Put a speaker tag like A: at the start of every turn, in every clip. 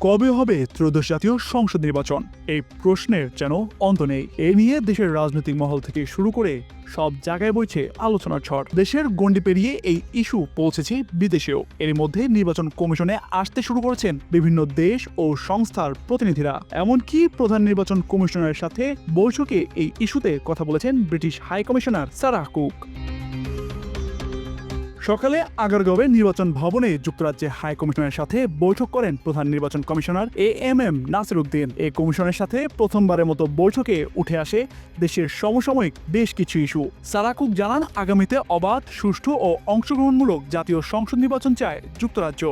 A: কবে হবে ত্রয়োদশ জাতীয় সংসদ নির্বাচন? এই প্রশ্নের যেন অন্ত নেই। এ নিয়ে দেশের রাজনৈতিক মহল থেকে শুরু করে সব জায়গায় বইছে আলোচনার ঝড়। দেশের গণ্ডি পেরিয়ে এই ইস্যু পৌঁছেছে বিদেশেও। এর মধ্যে নির্বাচন কমিশনে আসতে শুরু করেছেন বিভিন্ন দেশ ও সংস্থার প্রতিনিধিরা। এমনকি প্রধান নির্বাচন কমিশনারের সাথে বৈঠকে এই ইস্যুতে কথা বলেছেন British high commissioner Sarah Cook. সকালে আগারগাঁওয়ে নির্বাচন ভবনে যুক্তরাজ্যের হাই কমিশনের সাথে বৈঠক করেন প্রধান নির্বাচন commissioner A M M Nasir Uddin এই কমিশনের সাথে প্রথমবারের মতো বৈঠকে উঠে আসে দেশের সমসাময়িক বেশ কিছু ইস্যু। সারাকুক জানান, আগামীতে অবাধ, সুষ্ঠু ও অংশগ্রহণমূলক জাতীয় সংসদ নির্বাচন চায় যুক্তরাজ্য।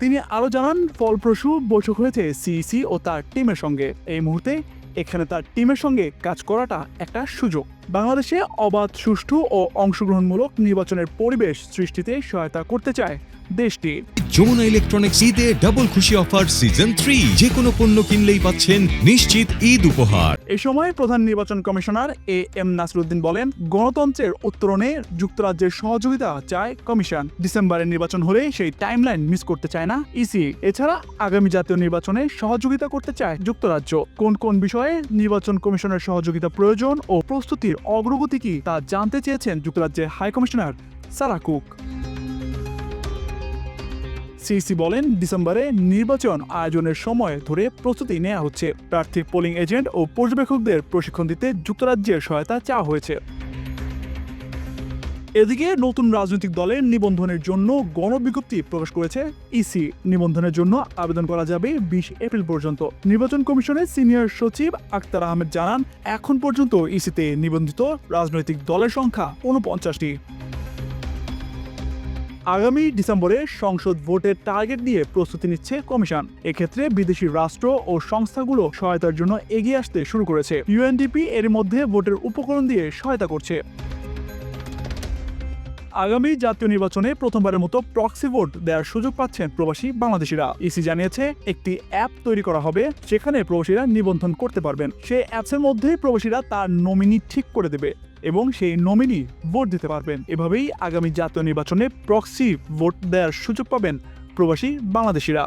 A: তিনি আরও জানান, ফলপ্রসূ বৈঠক হয়েছে সিইসি ও তার টিমের সঙ্গে। এই মুহূর্তে এখানে তার টিমের সঙ্গে কাজ করাটা একটা সুযোগ। বাংলাদেশে অবাধ, সুষ্ঠু ও অংশগ্রহণমূলক নির্বাচনের পরিবেশ সৃষ্টিতে সহায়তা করতে চায় দেশটি
B: যমুনা ইলেকট্রনিক্স ঈদে ডাবল খুশি অফার সিজন থ্রি যে কোনো পণ্য কিনলেই পাচ্ছেন নিশ্চিত ঈদ উপহার।
A: এ সময় প্রধান নির্বাচন কমিশনার এ এম নাসরুদ্দিন বলেন গণতন্ত্রের উত্তরণে যুক্তরাজ্যের সহযোগিতা চায় কমিশন। ডিসেম্বরে নির্বাচন হলে সেই টাইমলাইন মিস করতে চায় না ইসি এছাড়া আগামী জাতীয় নির্বাচনে সহযোগিতা করতে চায় যুক্তরাজ্য। কোন কোন বিষয়ে নির্বাচন কমিশনের সহযোগিতা প্রয়োজন ও প্রস্তুতির অগ্রগতি কি তা জানতে চেয়েছেন যুক্তরাজ্যের high commissioner Sarah Cook. CEC বলেন, ডিসেম্বরে নির্বাচন আয়োজনের সময় ধরে প্রস্তুতি নেওয়া হচ্ছে। প্রার্থী, পোলিং এজেন্ট ও পর্যবেক্ষকদের প্রশিক্ষণ দিতে যুক্তরাজ্যের সহায়তা চাওয়া হয়েছে। এদিকে নতুন রাজনৈতিক দলের নিবন্ধনের জন্য গণবিজ্ঞপ্তি প্রকাশ করেছে ইসি। নিবন্ধনের জন্য আবেদন করা যাবে বিশ এপ্রিল পর্যন্ত। নির্বাচন কমিশনের সিনিয়র সচিব আক্তার আহমেদ জানান, এখন পর্যন্ত ইসিতে নিবন্ধিত রাজনৈতিক দলের সংখ্যা উনপঞ্চাশটি আগামী ডিসেম্বরে সংসদ ভোটের টার্গেট নিয়ে প্রস্তুতি নিচ্ছে কমিশন। এক্ষেত্রে বিদেশি রাষ্ট্র ও সংস্থাগুলো সহায়তার জন্য এগিয়ে আসতে শুরু করেছে। ইউএনডিপি এর মধ্যে ভোটের উপকরণ দিয়ে সহায়তা করছে। আগামী জাতীয় নির্বাচনে প্রথমবারের মতো প্রক্সি ভোট দেওয়ার সুযোগ পাচ্ছেন প্রবাসী বাংলাদেশিরা। ইসি জানিয়েছে, একটি অ্যাপ তৈরি করা হবে যেখানে প্রবাসীরা নিবন্ধন করতে পারবেন। সেই অ্যাপসের মধ্যেই প্রবাসীরা তার নমিনি ঠিক করে দেবে। এবং সেই নমিনি ভোট দিতে পারবেন। এভাবেই আগামী জাতীয় নির্বাচনে প্রক্সি ভোট দেওয়ার সুযোগ পাবেন প্রবাসী বাংলাদেশিরা।